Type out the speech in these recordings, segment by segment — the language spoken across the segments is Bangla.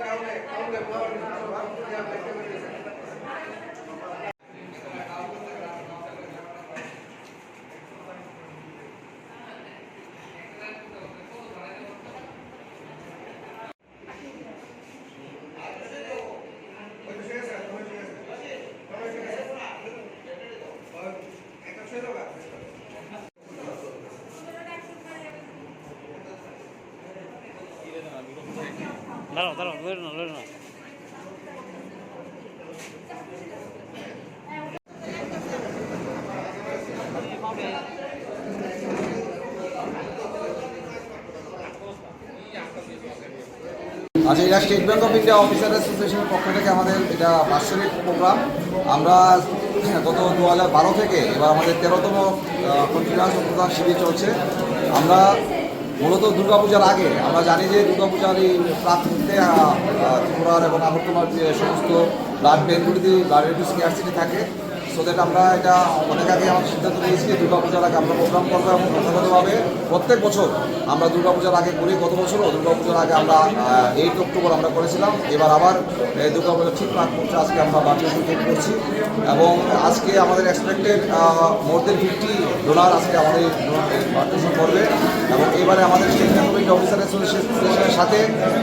que aún le puedo দাঁড়াও দাঁড়াও লড়ে না লড়ে না আচ্ছা এটা state bank of India officer অ্যাসোসিয়েশনের পক্ষ থেকে আমাদের এটা বাৎসরিক প্রোগ্রাম আমরা, গত দু হাজার বারো থেকে এবার আমাদের তেরোতম প্রধান শিবির চলছে। আমরা মূলত দুর্গাপূজার আগে। আমরা জানি যে দুর্গাপূজার এই প্রাকৃতিতে ত্রিপুরার এবং আগরতলার যে সমস্ত ব্লাড ব্যাঙ্কগুলিতে ব্লাডের একটু স্কেয়ারসিটি থাকে। সো দ্যাট আমরা এটা অনেক আগে আমার সিদ্ধান্ত নিয়েছি যে দুর্গাপূজার আগে আমরা প্রোগ্রাম করব এবং যথাযথভাবে প্রত্যেক বছর আমরা দুর্গাপূজার আগে করি। গত বছরও দুর্গাপূজার আগে আমরা এইট অক্টোবর আমরা করেছিলাম। এবার আবার দুর্গাপূজার ঠিক প্রাক মুহূর্তে আজকে আমরা বার্থডে কেক করছি। এবং আজকে আমাদের expected more than fifty dollar আজকে আমাদের পার্টিসিপেট করবে। এবারে আমাদের স্টেট গভর্নমেন্ট অফিসার অ্যাসোসিয়েশনের সাথে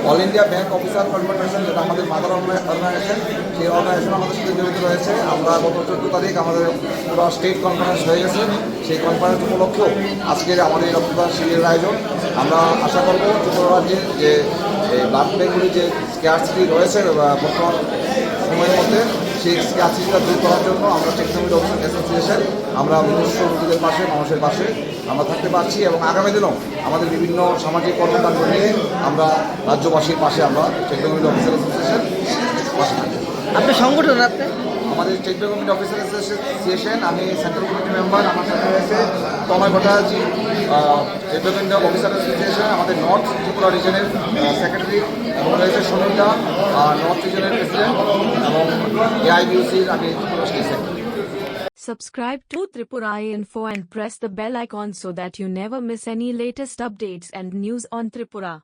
all India bank officer confederation যেটা আমাদের মাদার অর্গানাইজেশন সেই অর্গানাইজেশন আমাদের সাথে জড়িত রয়েছে। আমরা গত চোদ্দ তারিখ আমাদের পুরো স্টেট কনফারেন্স হয়ে গেছে। সেই কনফারেন্স উপলক্ষেও আজকের আমাদের এই রক্তদান শিবিরের আয়োজন। আমরা আশা করব ত্রিপুরা রাজ্যের যে ব্লাড ব্যাঙ্কগুলি যে স্ক্যারসিটি রয়েছে বর্তমান সময়ের মধ্যে সেই স্ক্যারসিটিটা দূর করার জন্য আমরা টেকনোলজি অফিসার অ্যাসোসিয়েশন আমরা মনুষ্য রোগীদের পাশে মানুষের পাশে আমরা থাকতে পারছি এবং আগামী দিনেও আমাদের বিভিন্ন সামাজিক কর্মকাণ্ড নিয়ে আমরা রাজ্যবাসীর পাশে আমরা টেকনোলজি অফিসার অ্যাসোসিয়েশন পাশে থাকব। আপনার সংগঠন আপনি আমাদের স্টেট গভর্নমেন্ট অফিসার অ্যাসোসিয়েশন আমি সেন্ট্রাল কমিটি মেম্বার আমার সাথে রয়েছে Tanmoy Bhattacharya state government officer association আমাদের নর্থ ত্রিপুরা রিজনের সেক্রেটারি এবং রয়েছে সুনীতা নর্থ রিজনের প্রেসিডেন্ট এবং এআইবিউসির আমি Tripura state secretary Subscribe to Tripura Info and press the bell icon so that you never miss any latest updates and news on Tripura.